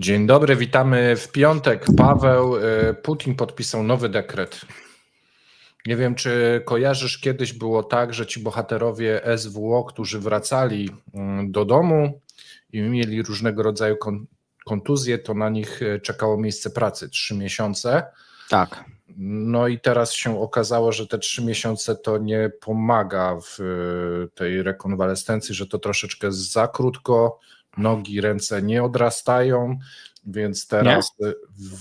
Dzień dobry, witamy w piątek. Paweł, y, Putin podpisał nowy dekret. Nie wiem, czy kojarzysz, kiedyś było tak, że ci bohaterowie SWO, którzy wracali mm, do domu i mieli różnego rodzaju kon- kontuzje, to na nich y, czekało miejsce pracy trzy miesiące. Tak. No i teraz się okazało, że te trzy miesiące to nie pomaga w y, tej rekonwalescencji, że to troszeczkę za krótko, nogi, ręce nie odrastają, więc teraz y,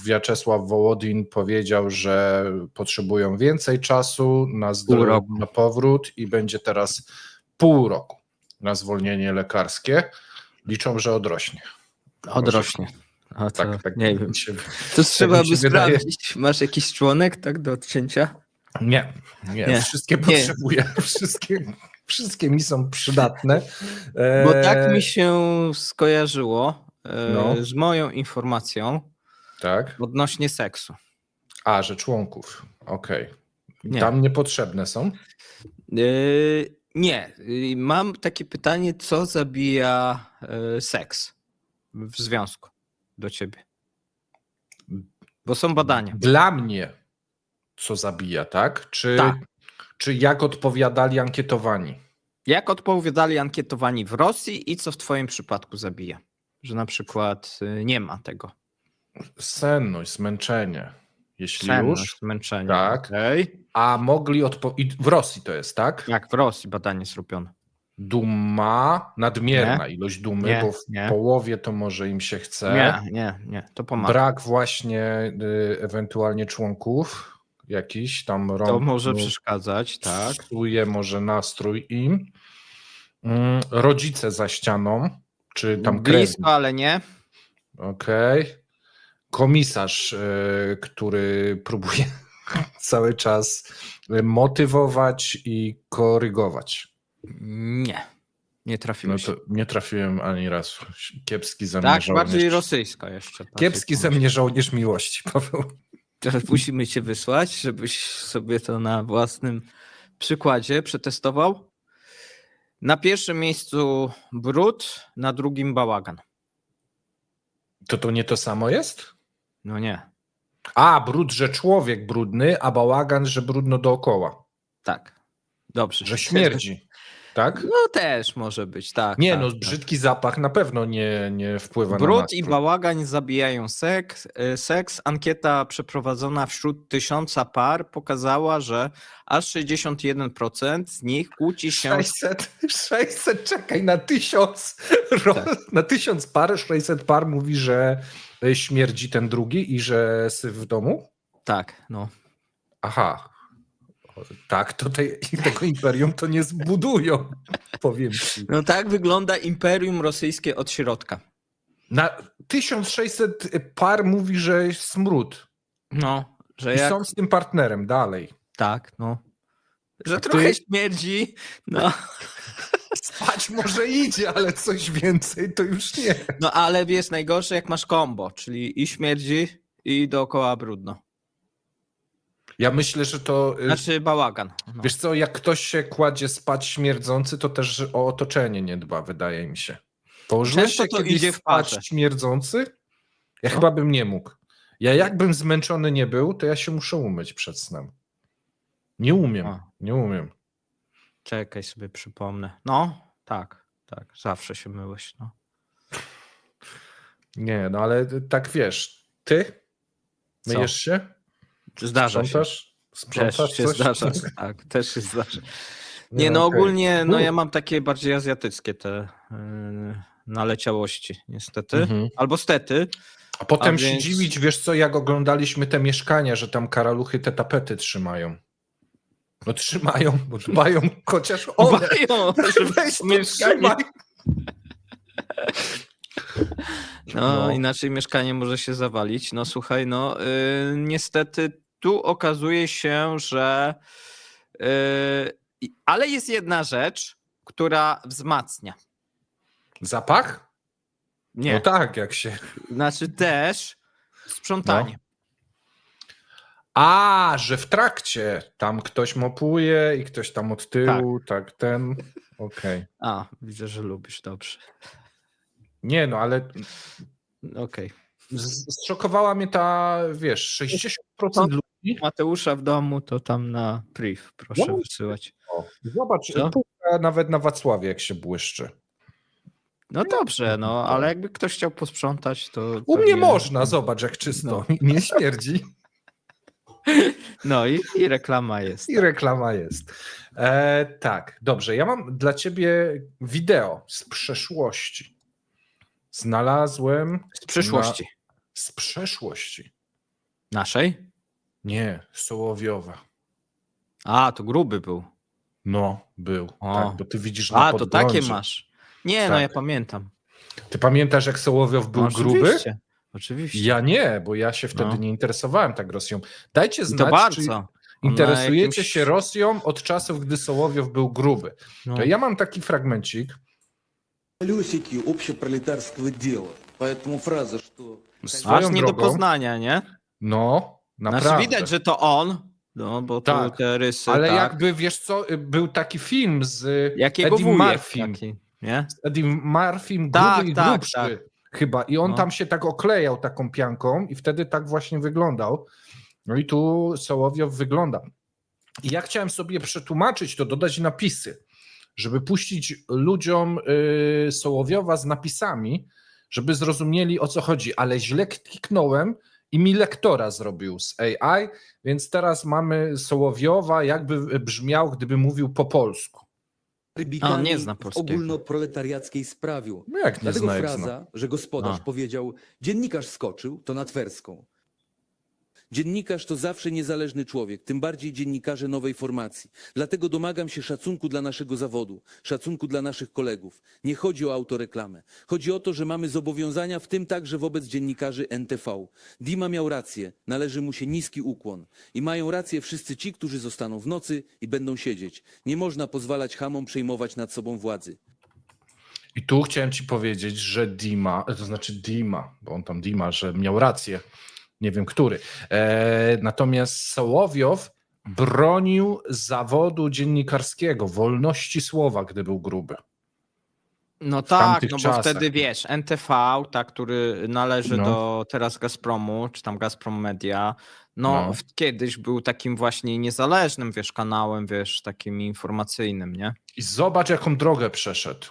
Wiaczesław Wołodin powiedział, że potrzebują więcej czasu na, zdro- roku. na powrót i będzie teraz pół roku na zwolnienie lekarskie. Liczą, że odrośnie. Odrośnie. A to, Tak, tak nie wiem. się- To trzeba mi się by wydaje. sprawdzić. Masz jakiś członek tak do odcięcia? Nie, nie, Nie. wszystkie Nie. potrzebuję, wszystkie, wszystkie mi są przydatne. Bo tak mi się skojarzyło e, No. z moją informacją Tak? odnośnie seksu. A, że członków, okej. Nie. Tam niepotrzebne są? E, nie. E, Mam takie pytanie, co zabija e, seks w związku do ciebie? Bo są badania. Dla mnie, co zabija, tak? Czy, Tak. Czy jak odpowiadali ankietowani? Jak odpowiadali ankietowani w Rosji i co w twoim przypadku zabija? Że na przykład y, nie ma tego. Senność, zmęczenie. Jeśli Senność, już. zmęczenie. Tak. Okej. A mogli odpowiedzieć. W Rosji to jest, tak? Jak w Rosji badanie zrobione. Duma, nadmierna ilość dumy, Nie, bo w nie. połowie to może im się chce. Nie, nie, nie. To pomaga. Brak właśnie y, ewentualnie członków jakiś tam rąk. To może przeszkadzać, tak. psuje może nastrój im. Mm, Rodzice za ścianą, czy tam krewni. Blisko, ale nie. Okej. Komisarz, y, który próbuje cały czas motywować i korygować. Nie. Nie No się. to nie trafiłem ani razu. Kiepski ze mnie Tak, bardziej rosyjska jeszcze. Kiepski ze mnie żołnierz miłości, Paweł. Teraz musimy cię wysłać, żebyś sobie to na własnym przykładzie przetestował. Na pierwszym miejscu brud, na drugim bałagan. To to nie to samo jest? No nie. A, brud, że człowiek brudny, a bałagan, że brudno dookoła. Tak. Dobrze. Że śmierdzi. Tak? No też może być, tak. Nie, tak, no, tak. brzydki zapach na pewno nie, nie wpływa na Brud i bałagan zabijają seks. e, seks. Ankieta przeprowadzona wśród tysiąca par pokazała, że aż 61% z nich kłóci się. 600, 600, czekaj, na tysiąc, Tak. na tysiąc par, 600 par mówi, że y, śmierdzi ten drugi i że syf w domu? Tak, no. Aha. Tak, to tej, tego imperium to nie zbudują, powiem ci. No tak wygląda imperium rosyjskie od środka. Na 1600 par mówi, że jest smród. No, że I jak. są z tym partnerem dalej. Tak, no. Że A trochę śmierdzi. No, Spać może idzie, ale coś więcej to już nie. no ale jest najgorsze, jak masz kombo, czyli i śmierdzi, i dookoła brudno. Ja myślę, że to. y, Znaczy bałagan. No. Wiesz co, jak ktoś się kładzie spać śmierdzący, to też o otoczenie nie dba, wydaje mi się. Położyłeś się to kiedyś idzie w spać śmierdzący? Ja No. chyba bym nie mógł. Ja jakbym zmęczony nie był, to ja się muszę umyć przed snem. Nie umiem, A. nie umiem. Czekaj sobie przypomnę. No, tak, tak. Zawsze się myłeś. No. Nie, no ale tak wiesz, ty Co? myjesz się? Zdarza się. Sprzątasz? Sprzątasz Też się coś? zdarza. Tak, też się zdarza. Nie, no okej. ogólnie, no ja mam takie bardziej azjatyckie te yy, naleciałości, niestety. Mhm. Albo stety. A potem A się więc- dziwić, wiesz co, jak oglądaliśmy te mieszkania, że tam karaluchy te tapety trzymają. No trzymają, bo dbają chociaż. Dbają, Weź to mieszkanie-. No, No. inaczej mieszkanie może się zawalić. No słuchaj, no yy, niestety tu okazuje się, że yy, ale jest jedna rzecz, która wzmacnia. Zapach? Nie, No tak, jak się. znaczy też sprzątanie. A, że w trakcie tam ktoś mopuje i ktoś tam od tyłu, tak, ten. Okej. A, widzę, że lubisz, dobrze. Nie, no ale Okej. Z- Zszokowała mnie ta, wiesz, 60% ludzi. Mateusza w domu, to tam na priv proszę No. wysyłać. O, Zobacz, nawet na Wacławie, jak się błyszczy. No dobrze, no, ale jakby ktoś chciał posprzątać, to... U mnie nie- można, zobacz, jak czysto. Nie śmierdzi. No i, i reklama jest. I reklama jest. E, tak, dobrze. Ja mam dla ciebie wideo z przeszłości. Znalazłem Z przyszłości. z przeszłości. Naszej? Nie, Sołowiowa. A, to gruby był. No, był. O. Tak, bo ty widzisz na A, to takie podglądzie. masz. Nie, no Tak. ja pamiętam. Ty pamiętasz, jak Sołowiow był no, gruby? Oczywiście. Oczywiście. Ja nie, bo ja się wtedy No. nie interesowałem tak Rosją. Dajcie I to znać, bardzo. czy On na interesujecie jakimś- się Rosją od czasów, gdy Sołowiow był gruby. No. To ja mam taki fragmencik. колесики общепролетарского дела. Поэтому фраза, что Swoją Aż nie do drogą, poznania, nie? No, naprawdę. Znaczy widać, że to on, no bo Tak, te rysy, Ale tak. jakby, wiesz co, był taki film z Jakiego Eddie Murphym. taki, nie? Z Eddie Murphym, Tak, gruby i tak, grubszy tak. chyba. I on No. tam się tak oklejał taką pianką i wtedy tak właśnie wyglądał. No i tu Sołowiow wygląda. I ja chciałem sobie przetłumaczyć to, dodać napisy, żeby puścić ludziom y, Sołowiowa z napisami, żeby zrozumieli o co chodzi, ale źle kliknąłem i mi lektora zrobił z AI, więc teraz mamy Sołowiowa, jakby brzmiał, gdyby mówił po polsku. A nie zna polskiego. ogólnoproletariackiej sprawił. No jak nie Dlatego zna, fraza, zna. że gospodarz A. powiedział dziennikarz skoczył, to na Twerską. Dziennikarz to zawsze niezależny człowiek, tym bardziej dziennikarze nowej formacji. Dlatego domagam się szacunku dla naszego zawodu, szacunku dla naszych kolegów. Nie chodzi o autoreklamę. Chodzi o to, że mamy zobowiązania, w tym także wobec dziennikarzy NTV. Dima miał rację, należy mu się niski ukłon. I mają rację wszyscy ci, którzy zostaną w nocy i będą siedzieć. Nie można pozwalać hamom przejmować nad sobą władzy. I tu chciałem ci powiedzieć, że Dima, to znaczy Dima, bo on tam Dima, że miał rację, nie wiem który. E, natomiast Sołowiow bronił zawodu dziennikarskiego, wolności słowa, gdy był gruby. No tak, no bo czasach. wtedy wiesz, NTV, tak, który należy No. do teraz Gazpromu, czy tam Gazprom Media, no, No. w- kiedyś był takim właśnie niezależnym, wiesz, kanałem, wiesz, takim informacyjnym, nie? I zobacz, jaką drogę przeszedł.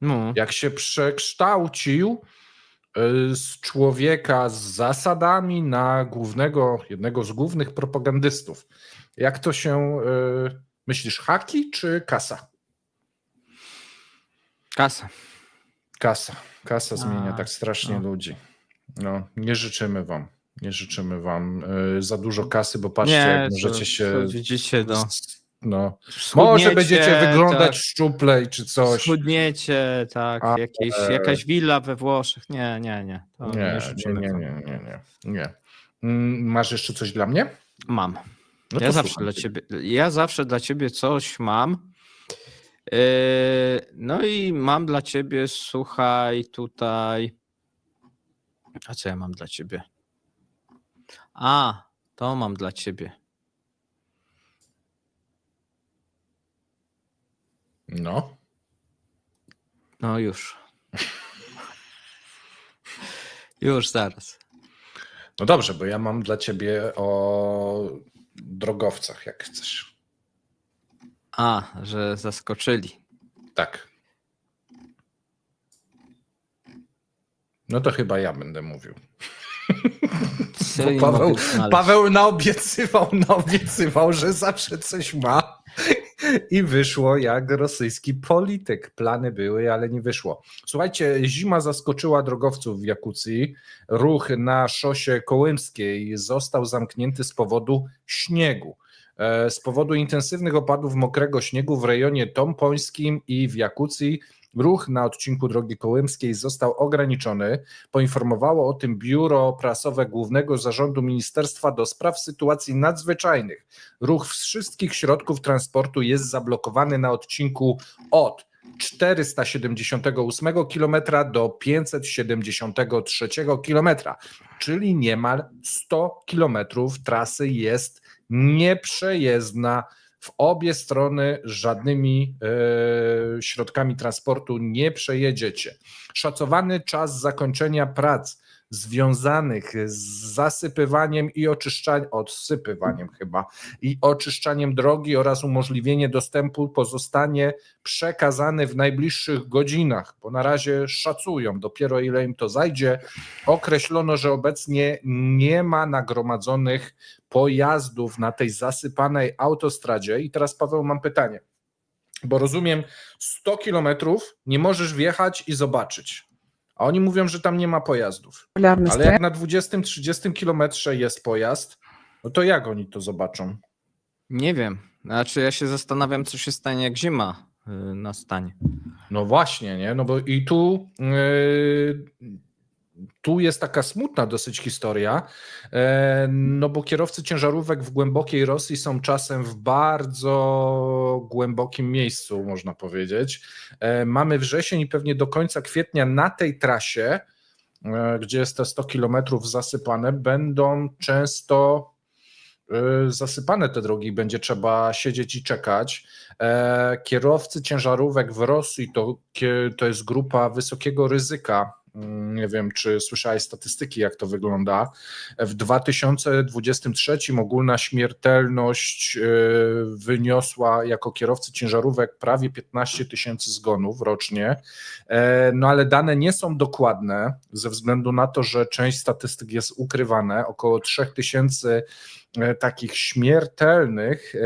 No, Jak się przekształcił z człowieka z zasadami na głównego, jednego z głównych propagandystów. Jak to się, y, myślisz, haki czy kasa? kasa. Kasa. Kasa zmienia A, tak strasznie no. ludzi. No, nie życzymy wam. Nie życzymy wam y, za dużo kasy, bo patrzcie, nie, jak to- możecie się. Widzicie, no. No, może Schudniecie, będziecie wyglądać tak. szczuplej czy coś. Schudniecie, tak, Ale- jakieś, jakaś willa we Włoszech. Nie, nie, nie. To nie, Nie, nie, nie, nie, nie, nie. Mm, Masz jeszcze coś dla mnie? Mam. No ja zawsze dla ciebie, ja zawsze dla ciebie coś mam. Yy, no i mam dla ciebie, słuchaj, tutaj. A co ja mam dla ciebie? A, to mam dla ciebie. No. No już. już zaraz. No dobrze, bo ja mam dla ciebie o drogowcach, jak chcesz. A, że zaskoczyli. Tak. No to chyba ja będę mówił. Paweł? Paweł naobiecywał, naobiecywał, że zawsze coś ma. I wyszło jak rosyjski polityk. Plany były, ale nie wyszło. Słuchajcie, zima zaskoczyła drogowców w Jakucji. Ruch na szosie kołymskiej został zamknięty z powodu śniegu. E, Z powodu intensywnych opadów mokrego śniegu w rejonie tompońskim i w Jakucji ruch na odcinku drogi kołymskiej został ograniczony. Poinformowało o tym biuro prasowe Głównego Zarządu Ministerstwa do Spraw Sytuacji Nadzwyczajnych. Ruch wszystkich środków transportu jest zablokowany na odcinku od 478 km do 573 km, czyli niemal 100 km trasy jest nieprzejezdna. W obie strony żadnymi e, środkami transportu nie przejedziecie. Szacowany czas zakończenia prac związanych z zasypywaniem i oczyszczaniem, odsypywaniem chyba, i oczyszczaniem drogi oraz umożliwienie dostępu pozostanie przekazany w najbliższych godzinach, bo na razie szacują, dopiero ile im to zajdzie. Określono, że obecnie nie ma nagromadzonych pojazdów na tej zasypanej autostradzie. I teraz, Paweł, mam pytanie, bo rozumiem, 100 kilometrów nie możesz wjechać i zobaczyć a oni mówią, że tam nie ma pojazdów. Ale jak na 20-30 kilometrze jest pojazd, no to jak oni to zobaczą? Nie wiem. Znaczy ja się zastanawiam, co się stanie, jak zima y, nastanie. No właśnie, nie? No bo i tu yy, tu jest taka smutna dosyć historia, e, no bo kierowcy ciężarówek w głębokiej Rosji są czasem w bardzo głębokim miejscu, można powiedzieć. E, Mamy wrzesień i pewnie do końca kwietnia na tej trasie, e, gdzie jest te 100 kilometrów zasypane, będą często zasypane te drogi, będzie trzeba siedzieć i czekać. Kierowcy ciężarówek w Rosji to, to jest grupa wysokiego ryzyka. Mm, Nie wiem, czy słyszałeś statystyki, jak to wygląda. W 2023 ogólna śmiertelność y, wyniosła jako kierowcy ciężarówek prawie 15 tysięcy zgonów rocznie. E, No ale dane nie są dokładne ze względu na to, że część statystyk jest ukrywane. Około 3 tysięcy e, takich śmiertelnych e,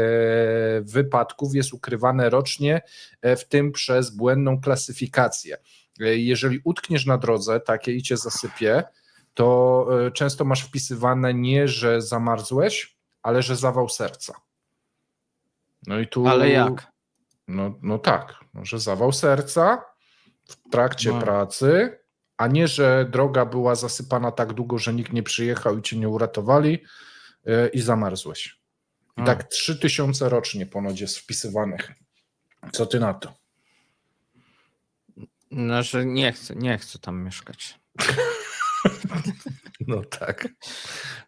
wypadków jest ukrywane rocznie, w tym przez błędną klasyfikację. E, Jeżeli utkniesz na drodze takiej i cię zasypie, to e, często masz wpisywane nie, że zamarzłeś, ale że zawał serca. No i tu. Ale jak? No, no tak, no, że zawał serca w trakcie No. pracy, a nie, że droga była zasypana tak długo, że nikt nie przyjechał i cię nie uratowali e, i zamarzłeś. I A. tak 3000 rocznie ponoć jest wpisywanych. Co ty na to? No, że nie chcę, nie chcę tam mieszkać. No tak.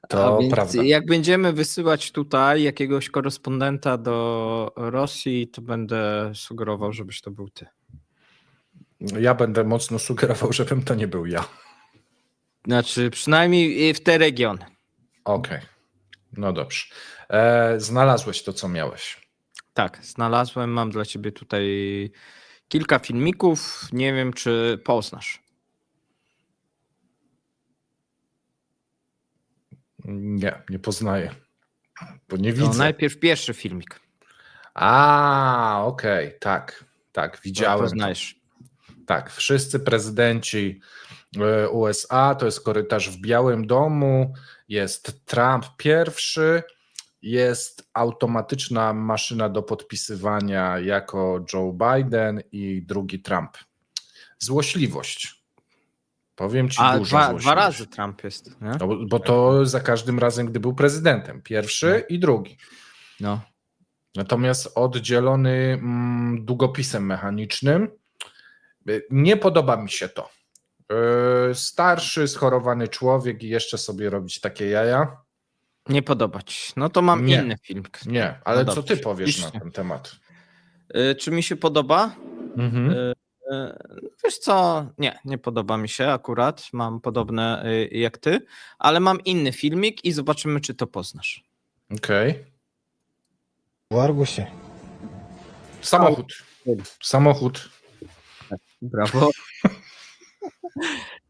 A To więc prawda. Jak będziemy wysyłać tutaj jakiegoś korespondenta do Rosji, to będę sugerował, żebyś to był ty. Ja będę mocno sugerował, żebym to nie był ja. Znaczy, przynajmniej w te regiony. Okej. No dobrze. E, znalazłeś to, co miałeś. Tak, znalazłem, mam dla ciebie tutaj kilka filmików. Nie wiem, czy poznasz. Nie, nie poznaję. Bo nie No, widzę. najpierw pierwszy filmik. A, okej, tak, tak, To widziałem. to. poznajesz. Tak, wszyscy prezydenci e, USA, to jest korytarz w Białym Domu, jest Trump pierwszy, jest automatyczna maszyna do podpisywania jako Joe Biden i drugi Trump. Złośliwość. Powiem ci A dużo dwa, dwa razy Trump jest. Nie? No, bo- to za każdym razem, gdy był prezydentem. Pierwszy i drugi. No. Natomiast oddzielony mm, długopisem mechanicznym. Nie podoba mi się to. Yy, Starszy, schorowany człowiek i jeszcze sobie robić takie jaja. Nie podobać. No to mam Nie. inny filmik. Nie, ale No co ty powiesz na piszcie. ten temat? Y, Czy mi się podoba? Mhm. Y, Wiesz co, nie, nie podoba mi się akurat. Mam podobne y, jak ty, ale mam inny filmik i zobaczymy, czy to poznasz. Okej. W Argusie. Samochód. Samochód. Brawo.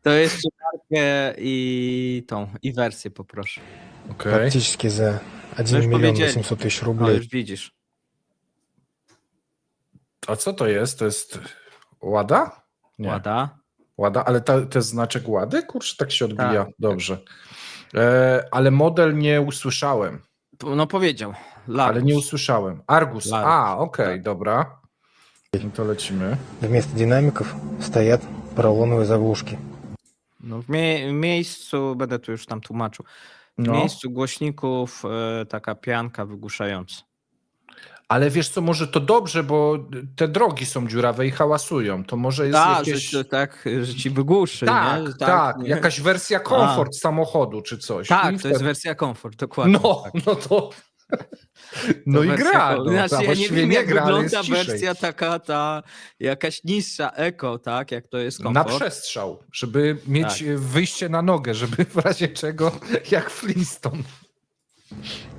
To jeszcze markę i tą, i wersję poproszę. Okej. Практически за 1 już миллион powiedzieli. 800 тысяч No рублей. już widzisz. A co to jest? To jest Łada? Nie. Łada. Łada, ale ta, to jest znaczek Łady? Kurczę, tak się odbija. Tak. Dobrze. E, ale model nie usłyszałem. No powiedział. Largus. Ale nie usłyszałem. Argus. Largus, A, okej, tak. dobra. No to lecimy. Вместо динамиков стоят поролоновые заглушки. No w, mie- w miejscu, będę tu już tam tłumaczył, w No. miejscu głośników e, taka pianka wygłuszająca. Ale wiesz co, może to dobrze, bo te drogi są dziurawe i hałasują. To może jest Tak, jakieś... że, tak, że ci wygłuszy, tak, nie? Że tak, nie? jakaś wersja komfort samochodu czy coś. Tak, I to jest wtedy- wersja komfort, dokładnie. No, tak. no to No To i wersja gra. ko- No, Znaczy, a ja nie właściwie wiem, jak gra, ale wygląda jest ciszej. wersja taka, ta jakaś niższa eko, tak? Jak to jest Na komfort. przestrzał, żeby mieć Tak. e, wyjście na nogę, żeby w razie czego, jak Flintstone.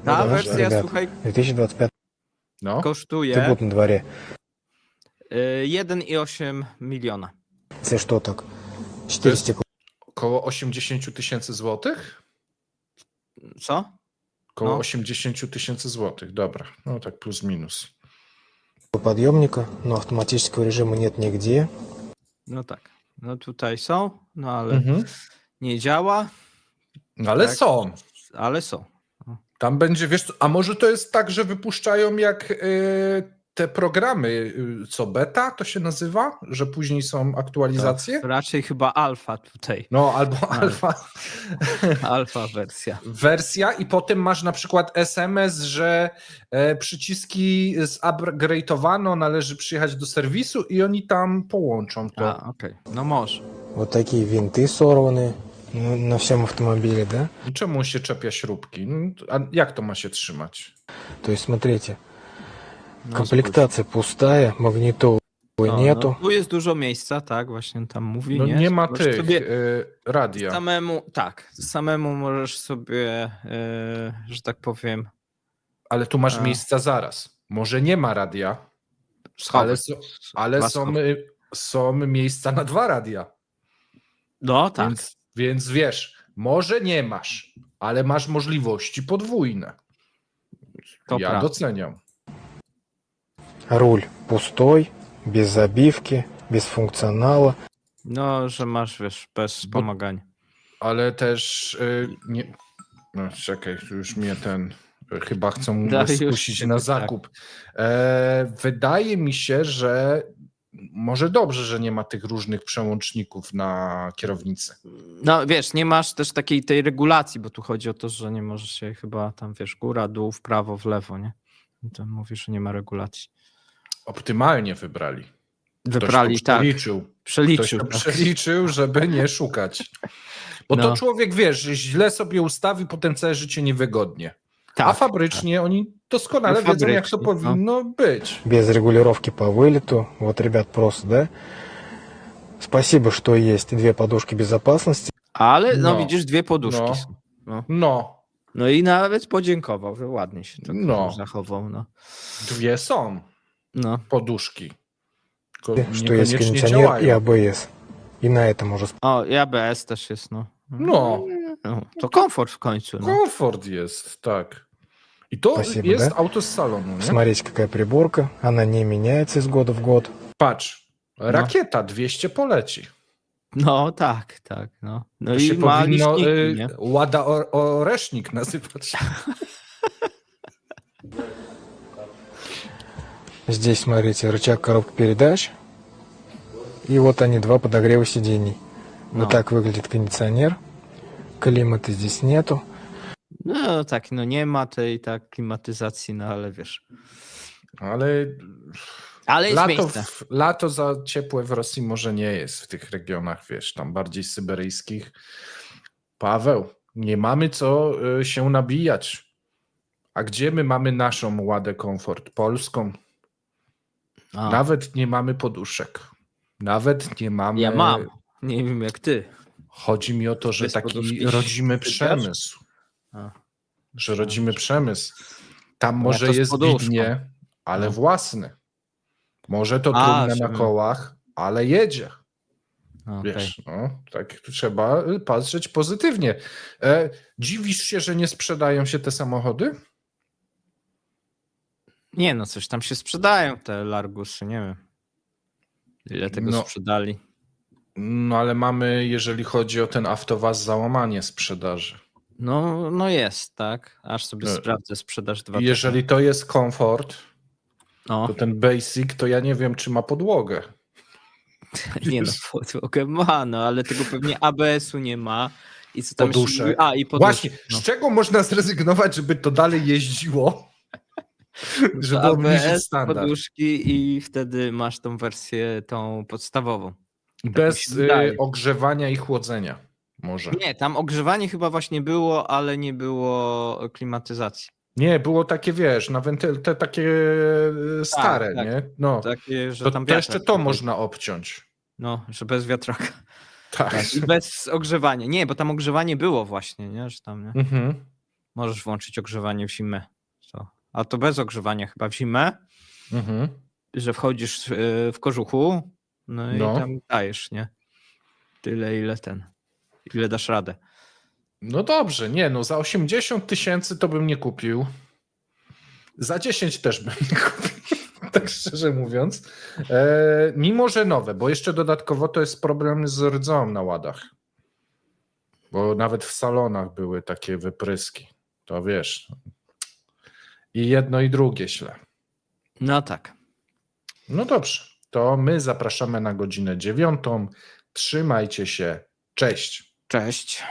Ta Потому что, wersja, ребят, słuchaj, 2025 No, kosztuje год на дворе. y, 1,8 miliona. Если что, так 400 około 80 tysięcy złotych? Co? Około no. 80 tysięcy złotych, dobra, no tak plus minus. Podjomnika, no automatycznego reżimu nie nigdzie. No tak, no tutaj są, no ale mhm. nie działa. No ale tak. są. Ale są. Tam będzie, wiesz, a może to jest tak, że wypuszczają jak y, te programy, y, co beta to się nazywa, że później są aktualizacje? To raczej chyba alfa tutaj. No, albo alfa Alfa wersja. wersja i potem masz na przykład SMS, że e, przyciski zupgrade'owano, należy przyjechać do serwisu i oni tam połączą to. A, okej. No może. Вот такие винты сорваны на, на всем автомобиле, да? Czemu się czepia śrubki? No, A jak to ma się trzymać? То есть, смотрите, No, комплектация пустая, магнитолы spójrz. No, нету. No, tu jest dużo miejsca, tak, właśnie tam mówi, No nie? nie ma Możesz tych Sobie y, radia. samemu, tak, samemu możesz sobie, e, że tak powiem, Ale tu masz A. miejsca zaraz. Może nie ma radia, ale, schować. są, ale Dwa są, schody. y, są miejsca na dwa radia. No tak. Więc, więc wiesz, może nie masz, ale masz możliwości podwójne. To ja prawda. doceniam. Руль пустой, без забивки, без функционала. No, że masz, wiesz, bez wspomagania. Ale też y, nie. No, czekaj, tu już mnie ten. y, Chyba chcą mnie Dariusz skusić się na tak. zakup. E, wydaje mi się, że może dobrze, że nie ma tych różnych przełączników na kierownicy. No wiesz, nie masz też takiej tej regulacji, bo tu chodzi o to, że nie możesz się chyba tam, wiesz, góra, dół, w prawo, w lewo, nie? I to mówisz, że nie ma regulacji. Optymalnie wybrali. Ktoś Wybrali, to tak, przeliczył. Ktoś przeliczył. to tak. przeliczył, żeby nie szukać. Bo to No. człowiek, wiesz, że źle sobie ustawi, potem całe życie niewygodnie. A Tak, fabrycznie oni doskonale No, wiedzą, jak to fabrycznie, no. powinno być. без регулировки по вылету. Вот, ребят, просто, да? Спасибо, что есть две подушки безопасности. ale no, No. widzisz, dwie poduszki No. są. No. No, no i nawet podziękował, że ładnie się tak No. zachował. No. dwie są no. poduszki. Tylko Что есть niekoniecznie кондиционер и działają. ABS. И на этом уже O, i ABS też jest, no. No, no. To komfort w końcu, no. komfort jest, tak. I to Spasibo, jest да? auto z salonu, nie? Смотрите, какая приборка. Она не меняется из года в год. Patrz, rakieta 200 poleci. No tak, tak, no. No To i się ma powinno liśniki, y, nie? Łada o, Oresznik nazywać. Здесь, смотрите, рычаг коробки передач. И вот они, два подогрева сидений. No. Вот так выглядит кондиционер. Климата здесь нету. No tak, no nie ma tej tak klimatyzacji, no ale wiesz. Ale Ale jest lato, miejsce. w, lato za ciepłe w Rosji może nie jest w tych regionach, wiesz, tam bardziej syberyjskich. Paweł, nie mamy co y, się nabijać. A gdzie my mamy naszą ładę komfort? Polską. A, Nawet nie mamy poduszek. Nawet nie mamy. ja mam. Nie wiem jak ty. Chodzi mi o to, że Bez taki poduszki rodzimy przemysł. A. Że rodzimy przemysł. Tam Ja może jest widnie, ale No. własny. Może to A, trudne na kołach, ale jedzie. Okej. Wiesz, no, tak trzeba patrzeć pozytywnie. E, dziwisz się, że nie sprzedają się te samochody? Nie no, coś tam się sprzedają te Largusy, nie wiem. Ile tego No. sprzedali. No ale mamy, jeżeli chodzi o ten Avtovaz, załamanie sprzedaży. No, no jest, tak. Aż sobie No. sprawdzę sprzedaż dwa I jeżeli to jest komfort, No, to ten basic, to ja nie wiem, czy ma podłogę. nie no, podłogę ma, no, ale tego pewnie ABS-u nie ma. I co tam jeszcze Poduszek. A, i poduszek. Właśnie, no. z czego można zrezygnować, żeby to dalej jeździło? Żeby obniżyć ABS, standard. poduszki i wtedy masz tą wersję, tą podstawową. Bez mi się wydaje. y, ogrzewania i chłodzenia. Może. Nie, tam ogrzewanie chyba właśnie było, ale nie było klimatyzacji. Nie, było takie, wiesz, na wentyl, te takie e, stare, tak. nie? No, Takie, że to, tam to jeszcze to był. można obciąć. No, że bez wiatraka. Tak. I bez ogrzewania. Nie, bo tam ogrzewanie było właśnie, nie? Że tam nie? Mhm. możesz włączyć ogrzewanie w zimę. A to bez ogrzewania chyba w zimę, Mhm. że wchodzisz w kożuchu, no i No. tam dajesz, nie? Tyle, ile ten. Ile dasz radę. No dobrze, nie, no za 80 tysięcy to bym nie kupił. Za 10 też bym nie kupił, tak szczerze mówiąc. E, mimo, że nowe, bo jeszcze dodatkowo to jest problem z rdzą na ładach. Bo nawet w salonach były takie wypryski. To wiesz. I jedno i drugie źle. No tak. No dobrze, to my zapraszamy na godzinę dziewiątą. Trzymajcie się. Cześć. Cześć.